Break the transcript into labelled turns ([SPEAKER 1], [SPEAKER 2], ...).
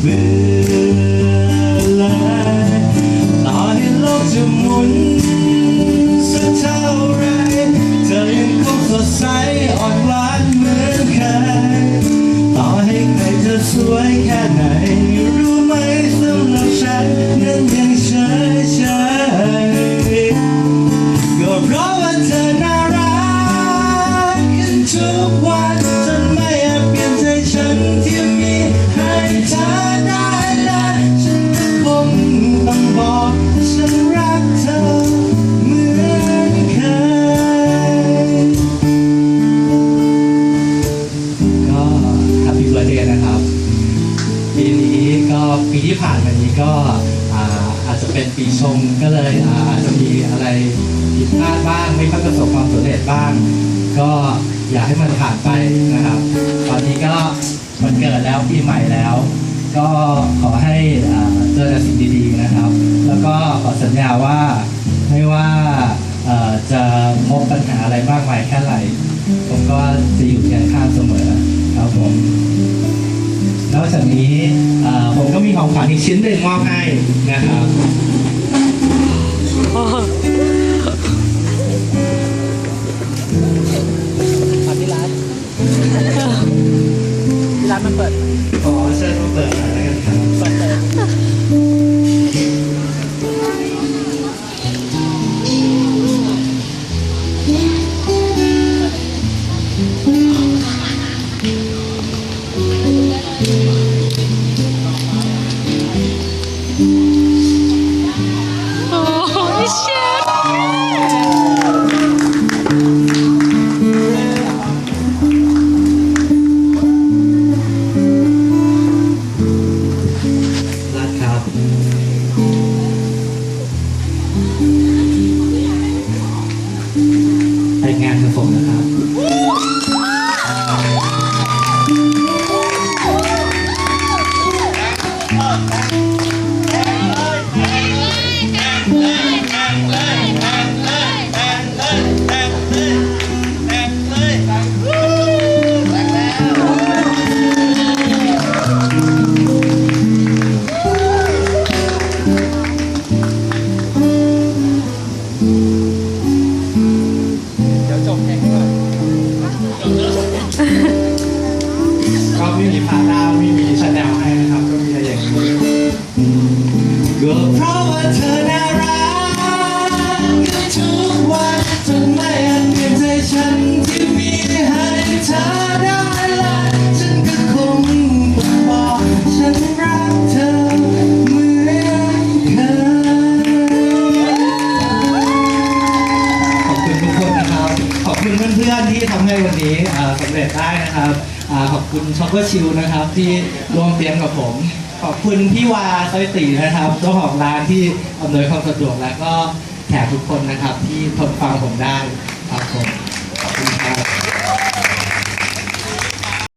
[SPEAKER 1] เบื่อเลยต่อให้โลกจะหมุนสักเท่าไรเธอยังคงสดใสอ่อนหวานเหมือนเคยต่อให้ใครจะสวยแค่ไหน นะครับปีนี้ก็ปีที่ผ่านมานี้ก็อาอาจจะเป็นปีชงก็เลยอาจจะมีอะไรผิดพลาดบ้าง ไม่ค่อยประสบความสำเร็จบ้าง ก็อยากให้มันผ่านไปนะครับ ตอนนี้ก็วันเกิดแล้วปีใหม่แล้ว ก็ขอให้เจอแต่สิ่งดีๆนะครับ แล้วก็ขอสัญญาว่าไม่ว่าจะพบปัญหาอะไรมากมายแค่ไหน นอกจากนี้ผมก็มีของขวัญอีกชิ้นหนึ่งมอบให้นะครับ
[SPEAKER 2] ตอนที่ร้านพี่ร้านมันเปิด
[SPEAKER 3] โอ้ยเชฟ
[SPEAKER 1] รักครับ ไปงานกับผมนะครับ
[SPEAKER 2] ก่อน
[SPEAKER 1] ก็ไม่มีพาด้าไม่มีชาแนลให้ ก็เพราะว่าเธอน่ารักกันทุกวันจนไม่อาจเปลี่ยนใจฉันที่มีให้เธอได้และฉันก็คงต้องบอกฉันรักเธอเหมือนเคยขอบคุณทุกคนนะครับ ขอบคุณเพื่อนๆที่ทำให้วันนี้อ่าสำเร็จได้นะครับอ่าขอบคุณช็อกโกชิลนะครับที่ร่วมเตรียมกับผม ขอบคุณพี่วาซอยตีนะครับเจ้าของร้านที่อำนวยความสะดวกและก็แขกทุกคนนะครับ ที่ทนฟังผมได้ครับผมขอบคุณครับ